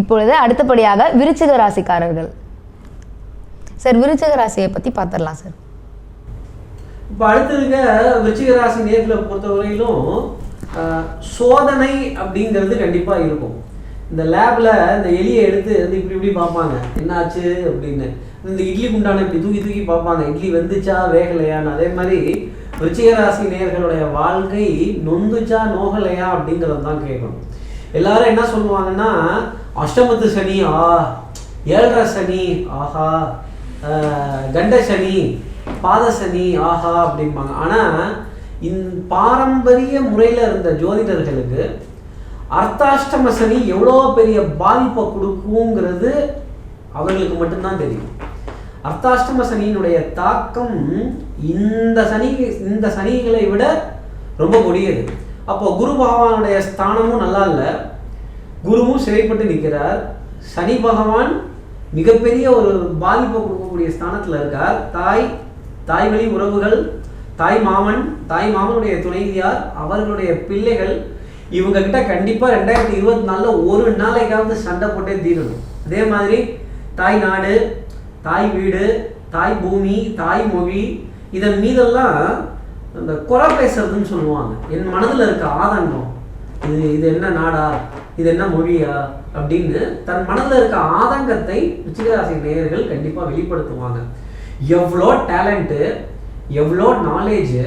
இப்பொழுது அடுத்தபடியாக விருச்சிக ராசிக்காரர்கள். சார் விருச்சிக ராசியை பற்றி பார்த்துடலாம் சார். இப்போ அடுத்து இருக்க விருச்சிக ராசி நேர்களை பொறுத்தவரையிலும் சோதனை அப்படிங்கிறது கண்டிப்பாக இருக்கும். இந்த லேப்ல இந்த எலியை எடுத்து வந்து இப்படி இப்படி பார்ப்பாங்க. என்னாச்சு அப்படின்னு. இந்த இட்லி குண்டான இப்படி தூக்கி தூக்கி பார்ப்பாங்க. இட்லி வெந்துச்சா வேகலையான்னு. அதே மாதிரி விருச்சிக ராசி நேர்களுடைய வாழ்க்கை நொந்துச்சா நோகலையா அப்படிங்கிறது தான் கேட்கணும். எல்லாரும் என்ன சொல்லுவாங்கன்னா அஷ்டமத்து சனி ஆ ஏழரை சனி ஆஹா கண்ட சனி பாத சனி ஆஹா அப்படிம்பாங்க. ஆனால் இந் பாரம்பரிய முறையில் இருந்த ஜோதிடர்களுக்கு அர்த்தாஷ்டம சனி எவ்வளோ பெரிய பாதிப்பை கொடுக்குங்கிறது அவர்களுக்கு மட்டும்தான் தெரியும். அர்த்தாஷ்டம சனியினுடைய தாக்கம் இந்த சனி இந்த சனிகளை விட ரொம்ப கொடியது. அப்போ குரு பகவானுடைய ஸ்தானமும் நல்லா இல்லை. குருவும் சிறைப்பட்டு நிற்கிறார். சனி பகவான் மிகப்பெரிய ஒரு பாதிப்பை கொடுக்கக்கூடிய ஸ்தானத்தில் இருக்கார். தாய் தாய் வழி உறவுகள் தாய் மாமன் தாய் மாமனுடைய துணைவியார் அவர்களுடைய பிள்ளைகள் இவங்க கிட்ட ரெண்டாயிரத்தி இருபத்தி நாலில் ஒரு நாளைக்காவது சண்டை போட்டே தீரணும். அதே மாதிரி தாய் நாடு தாய் வீடு தாய் பூமி தாய் மொழி இதன் மீதெல்லாம் இந்த குறை பேசுறதுன்னு சொல்லுவாங்க. என் மனதில் இருக்க ஆதங்கம் இது இது என்ன நாடா? இது என்ன மொழியா? அப்படின்னு தன் மனதில் இருக்க ஆதங்கத்தை ரிச்சிகராசி நேயர்கள் கண்டிப்பாக வெளிப்படுத்துவாங்க. எவ்வளோ டேலண்ட்டு எவ்வளோ நாலேஜு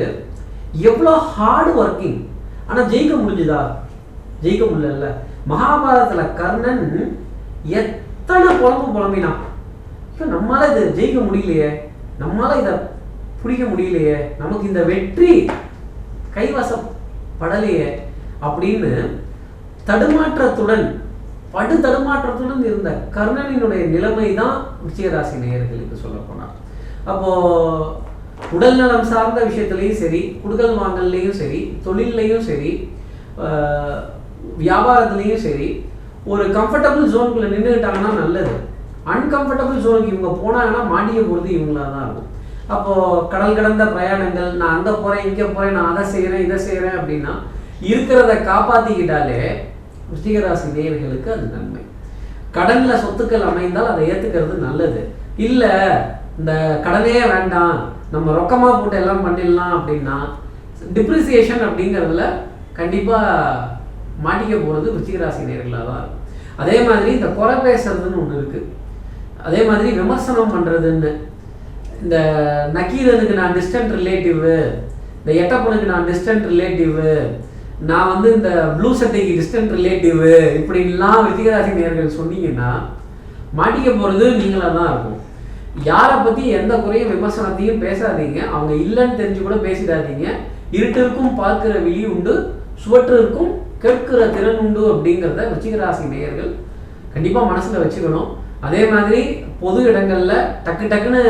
எவ்வளோ ஹார்ட் ஒர்க்கிங் ஆனால் ஜெயிக்க முடிஞ்சுதா? ஜெயிக்க முடியல மகாபாரதத்தில் கர்ணன் எத்தனை புலம்பு புலம்பினான். ஐயோ நம்மளால் இதை ஜெயிக்க முடியலையே. நம்மளால் இதை பிடிக்க முடியலையே. நமக்கு இந்த வெற்றி கைவசப்படலையே அப்படின்னு தடுமாற்றத்துடன் படு தடுமாற்றத்துடன் இருந்த கர்ணனினுடைய நிலைமை தான் விருச்சிகராசி நேயர்களுக்கு சொல்ல போனார் அப்போ உடல் நலம் சார்ந்த விஷயத்துலையும் சரி குடுக்கல் வாங்கல்லையும் சரி தொழில்லையும் சரி வியாபாரத்துலேயும் சரி ஒரு கம்ஃபர்டபுள் ஜோனுக்குள்ள நின்றுக்கிட்டாங்கன்னா நல்லது. அன்கம்ஃபர்டபுள் ஜோனுக்கு இவங்க போனாங்கன்னா மாட்டிக்க போகிறது இவங்களா தான் இருக்கும். அப்போது கடல் கடந்த பிரயாணங்கள் நான் அந்த போகிறேன் இங்கே போகிறேன் நான் அதை செய்கிறேன் இதை செய்கிறேன் அப்படின்னா இருக்கிறத காப்பாற்றிக்கிட்டாலே ரிஷிகராசி நேயர்களுக்கு அது நன்மை. கடனில் சொத்துக்கள் அமைந்தால் அதை ஏற்றுக்கிறது நல்லது. இல்லை இந்த கடனே வேண்டாம் நம்ம ரொக்கமாக போட்டு எல்லாம் பண்ணிடலாம் அப்படின்னா டிப்ரிசியேஷன் அப்படிங்கிறதுல கண்டிப்பாக மாட்டிக்க போகிறது ரிச்சிகராசி நேர்களாக தான் இருக்கும். அதே மாதிரி இந்த குறை பேசுறதுன்னு ஒன்று இருக்குது அதே மாதிரி விமர்சனம் பண்ணுறதுன்னு இந்த நக்கீரனுக்கு நான் டிஸ்டன்ட் ரிலேட்டிவ் இந்த எட்டப்பனுக்கு நான் டிஸ்டன்ட் ரிலேட்டிவ் நான் வந்து இந்த ப்ளூ சட்டைக்கு டிஸ்டன்ட் ரிலேட்டிவ் இப்படின்லாம் வித்திகராசி நேர்கள் சொன்னீங்கன்னா மாட்டிக்க போகிறது நீங்களாக தான் இருக்கும். யாரை பற்றி எந்த குறையும் விமர்சனத்தையும் பேசாதீங்க. அவங்க இல்லைன்னு தெரிஞ்சு கூட பேசிடாதீங்க. இருட்டிற்கும் பார்க்கிற விழி உண்டு சுவற்றிற்கும் கேட்கிற திறன் உண்டு அப்படிங்கிறத விச்சிகராசி நேயர்கள் கண்டிப்பாக மனசில் வச்சுக்கணும். அதே மாதிரி பொது இடங்களில் டக்கு டக்குன்னு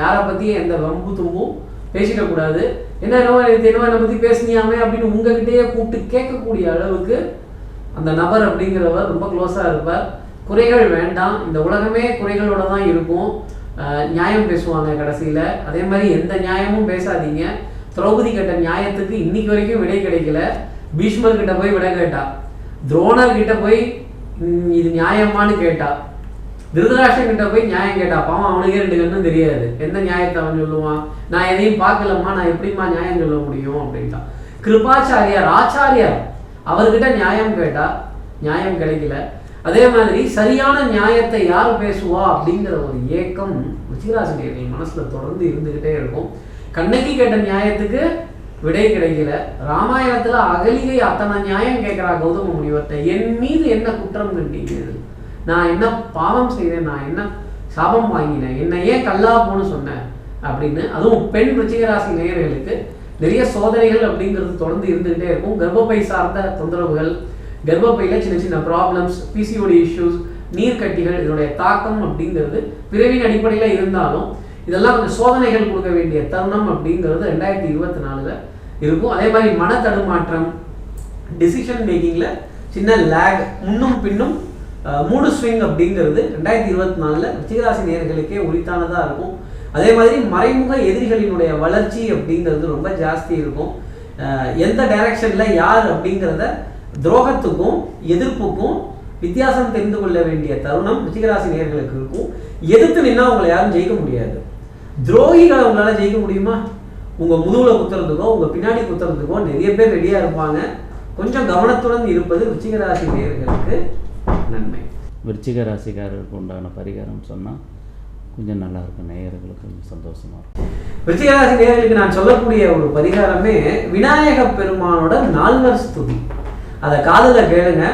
யாரை பற்றியும் எந்த வம்பு தும்பும் பேசிடக்கூடாது. என்ன என்னவோ நேத்து என்னவோ என்னை பற்றி பேசுனியாமே அப்படின்னு உங்ககிட்டயே கூப்பிட்டு கேட்கக்கூடிய அளவுக்கு அந்த நபர் அப்படிங்கிறவர் ரொம்ப க்ளோஸாக இருப்பார். குறைகள் வேண்டாம். இந்த உலகமே குறைகளோட தான் இருக்கும். நியாயம் பேசுவாங்க கடைசியில். அதே மாதிரி எந்த நியாயமும் பேசாதீங்க. திரௌபதி கேட்ட நியாயத்துக்கு இன்னைக்கு வரைக்கும் விடை கிடைக்கல. பீஷ்மர் கிட்ட போய் விடை கேட்டா. துரோணர் கிட்ட போய் இது நியாயமான்னு கேட்டா. திருதராஷ்டிரன் கிட்ட போய் நியாயம் கேட்டா பாவம் அவனுக்கே ரெண்டு கண்ணும் தெரியாது. எந்த நியாயத்தை அவன் சொல்லுவான்? நான் எதையும் பார்க்கலம்மா நான் எப்படிம்மா நியாயம் சொல்ல முடியும் அப்படின்ட்டான். கிருபாச்சாரியார் ஆச்சாரியார் அவர்கிட்ட நியாயம் கேட்டா நியாயம் கிடைக்கல. அதே மாதிரி சரியான நியாயத்தை யார் பேசுவா அப்படிங்கிற ஒரு ஏக்கம் ருச்சிராசினியர்கள் மனசுல தொடர்ந்து இருந்துகிட்டே இருக்கும். கண்ணகி கேட்ட நியாயத்துக்கு விடை கிடைக்கல. ராமாயணத்துல அகலிகை அத்தனை நியாயம் கேட்கிறா கௌதம முனிவர்கிட்ட என் மீது என்ன குற்றம் கண்டீங்க நான் என்ன பாவம் செய்தேன் நான் என்ன சாபம் வாங்கினேன் என்ன ஏன் கல்லா போன்னு சொன்னேன் அப்படின்னு அதுவும் பெண் ருச்சிகராசி நேயர்களுக்கு நிறைய சோதனைகள் அப்படிங்கிறது தொடர்ந்து இருந்துகிட்டே இருக்கும். கர்ப்பப்பை சார்ந்த தொந்தரவுகள் கர்ப்பப்பையில் சின்ன சின்ன ப்ராப்ளம்ஸ் பிசிஓடி இஷ்யூஸ் நீர்க்கட்டிகள் இதனுடைய தாக்கம் அப்படிங்கிறது பிறவின் அடிப்படையில் இருந்தாலும் இதெல்லாம் கொஞ்சம் சோதனைகள் கொடுக்க வேண்டிய தருணம் அப்படிங்கிறது ரெண்டாயிரத்தி இருபத்தி நாலில் இருக்கும். அதே மாதிரி மன தடுமாற்றம் டிசிஷன் மேக்கிங்கில் சின்ன லேக் முன்னும் பின்னும் மூடு ஸ்விங் அப்படிங்கிறது ரெண்டாயிரத்தி இருபத்தி நாலில் ரிச்சிகராசி நேயர்களுக்கே உரித்தானதாக இருக்கும். அதே மாதிரி மறைமுக எதிரிகளினுடைய வளர்ச்சி அப்படிங்கிறது ரொம்ப ஜாஸ்தி இருக்கும். எந்த டைரக்ஷனில் யார் அப்படிங்கிறத துரோகத்துக்கும் எதிர்ப்புக்கும் வித்தியாசம் தெரிந்து கொள்ள வேண்டிய தருணம் ரிச்சிகராசி நேர்களுக்கு இருக்கும். எதிர்த்து நின்னா உங்களை யாரும் ஜெயிக்க முடியாது. துரோகிகளை உங்களால் ஜெயிக்க முடியுமா? உங்கள் முதுகில் குத்துறதுக்கோ உங்கள் பின்னாடி குத்துறதுக்கோ நிறைய பேர் ரெடியாக இருப்பாங்க. கொஞ்சம் கவனத்துடன் இருப்பது ரிச்சிகராசி நேர்களுக்கு நன்மை. விருச்சிக ராசிக்காரருக்கு உண்டான பரிகாரம் சொன்னால் கொஞ்சம் நல்லா இருக்கும் நேயர்களுக்கு கொஞ்சம் சந்தோஷமாக இருக்கும். விருச்சிகராசி நேயர்களுக்கு நான் சொல்லக்கூடிய ஒரு பரிகாரமே விநாயக பெருமானோட நால்வர் ஸ்துதி. அதை காதுல கேளுங்க.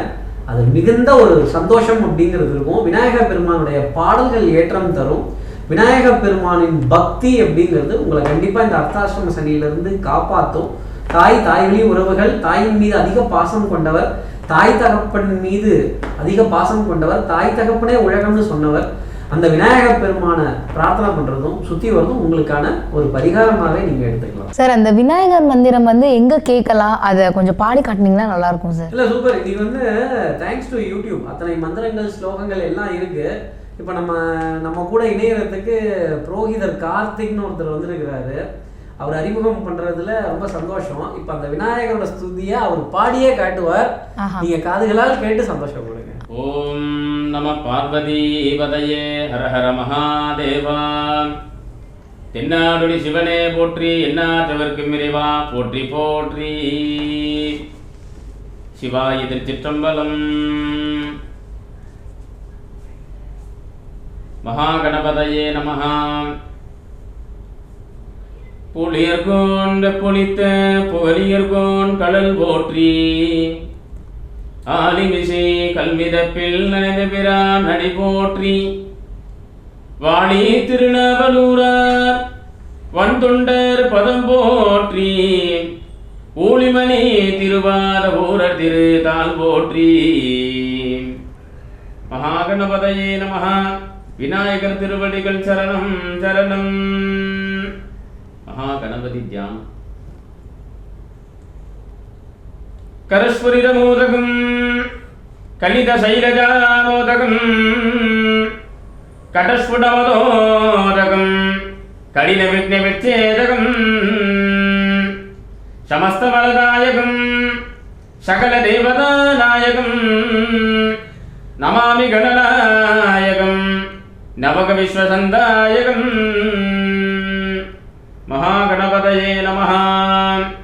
அது மிகுந்த ஒரு சந்தோஷம் அப்படிங்கிறது இருக்கும். விநாயக பெருமானுடைய பாடல்கள் ஏற்றம் தரும். விநாயக பெருமானின் பக்தி அப்படிங்கிறது உங்களை கண்டிப்பா இந்த அர்த்தாசிரம சனியிலிருந்து காப்பாற்றும் தாய் தாய்வழி உறவுகள் தாயின் மீது அதிக பாசம் கொண்டவர். தாய் தகப்பன் மீது அதிக பாசம் கொண்டவர் தாய் தகப்பனே உலகம்னு சொன்னவர் அந்த விநாயக பெருமானை பிரார்த்தனை பண்றதும் சுத்தி வரதும் உங்களுக்கான ஒரு பரிகாரமாவே நீங்க எடுத்துக்கலாம். சார் அந்த விநாயகர் மந்திரம் வந்து எங்க கேட்கலாம்? அதை கொஞ்சம் பாடி காட்டினீங்கன்னா நல்லா இருக்கும் சார். இல்ல சூப்பர் நீ வந்து தேங்க்ஸ் டு யூடியூப் அத்தனை மந்திரங்கள் ஸ்லோகங்கள் எல்லாம் இருக்கு. இப்போ நம்ம நம்ம கூட இணையறதுக்கு புரோகிதர் கார்த்திக்னு ஒருத்தர் வந்திருக்கிறாரு. அவர் அறிமுகம் பண்றதுல ரொம்ப சந்தோஷம். இப்போ அந்த விநாயகரோட ஸ்துதியை அவர் பாடியே காட்டுவார். நீங்க காதுகளால் கேட்டு சந்தோஷப்படுங்க. ஓம் நம பார்வதீபதையே ஹர ஹர மகாதேவா. தென்னாடுடி சிவனே போற்றி எண்ணாற்றவர்க்கும் இறைவா போற்றி போற்றி. சிவாய திருச்சிற்றம்பலம். மகாகணபதையே நமஹ. புலியர்கோன் வெப்பொழித்த புகலியர்கோன் கடல் போற்றி. ஆலிமிசை கல்மிதப்பில் நனைந்த பிரான் நடி போற்றி. வாணி திருநாவலூரார் வன்தொண்டர் பதம் போற்றி. ஊழிமணி திருவாத ஊரர் திரு தால் போற்றி. மகாகணபதையே நமஹா. விநாயகர் திருவடிகள் சரணம் சரணம். మహాగణపతి ధ్యానం కరస్ఫురితమోదకం కలిత శైలజామోదకం కటస్ఫుటమదోదకం కఠిన విఘ్న విచ్ఛేదకం సమస్తవరదాయకం సకల దేవతానాయకం నమామి గణనాయకం నవక విశ్వసందాయకం महागणपतये नमः